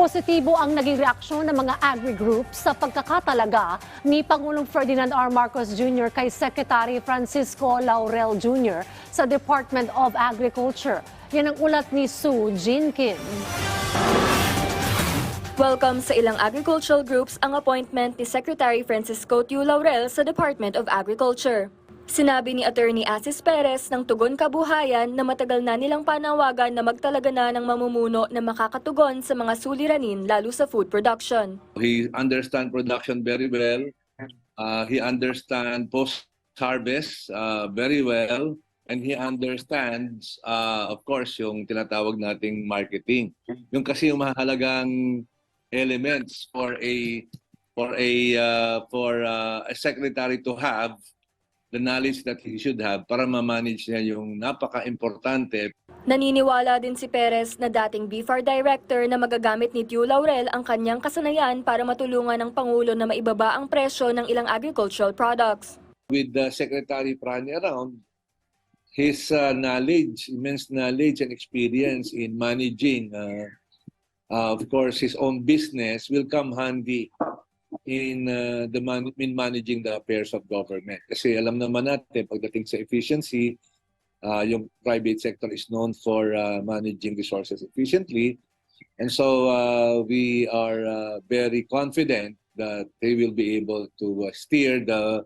Positibo ang naging reaksyon ng mga agri-groups sa pagkakatalaga ni Pangulong Ferdinand R. Marcos Jr. kay Secretary Francisco Laurel Jr. sa Department of Agriculture. Yan ang ulat ni Sue Jin Kim. Welcome sa ilang agricultural groups ang appointment ni Secretary Francisco Tiu Laurel sa Department of Agriculture. Sinabi ni Attorney Asis Perez ng Tugon Kabuhayan na matagal na nilang panawagan na magtalaga na ng mamumuno na makakatugon sa mga suliranin lalo sa food production. He understand production very well. Uh, he understand post-harvest uh, very well. And he understands, uh, of course, yung tinatawag nating marketing. Yung kasi yung mahalagang elements for a for a uh, for uh, a secretary to have the knowledge that he should have para ma-manage niya yung napaka-importante Naniniwala din si Perez na dating BFAR Director na magagamit ni Tiu Laurel ang kanyang kasanayan para matulungan ng Pangulo na maibaba ang presyo ng ilang agricultural products. with the Secretary Prani around, his uh, knowledge, immense knowledge and experience in managing, uh, uh, of course, his own business will come handy in uh, the man- in managing the affairs of government. Kasi alam naman natin, pagdating sa efficiency, uh, yung private sector is known for uh, managing resources efficiently. And so uh, we are uh, very confident that they will be able to uh, steer the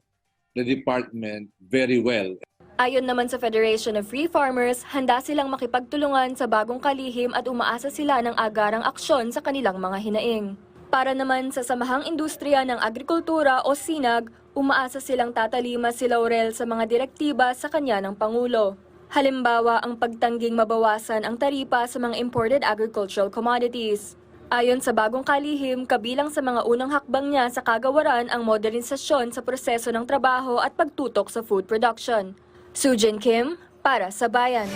the department very well. Ayon naman sa Federation of Free Farmers, handa silang makipagtulungan sa bagong kalihim at umaasa sila ng agarang aksyon sa kanilang mga hinaing. Para naman sa Samahang Industriya ng Agrikultura o SINAG, umaasa silang tatalima si Laurel sa mga direktiba sa kanya ng Pangulo. Halimbawa, ang pagtangging mabawasan ang taripa sa mga imported agricultural commodities. Ayon sa bagong kalihim, kabilang sa mga unang hakbang niya sa kagawaran ang modernisasyon sa proseso ng trabaho at pagtutok sa food production. Sujin Kim, para sa Bayan.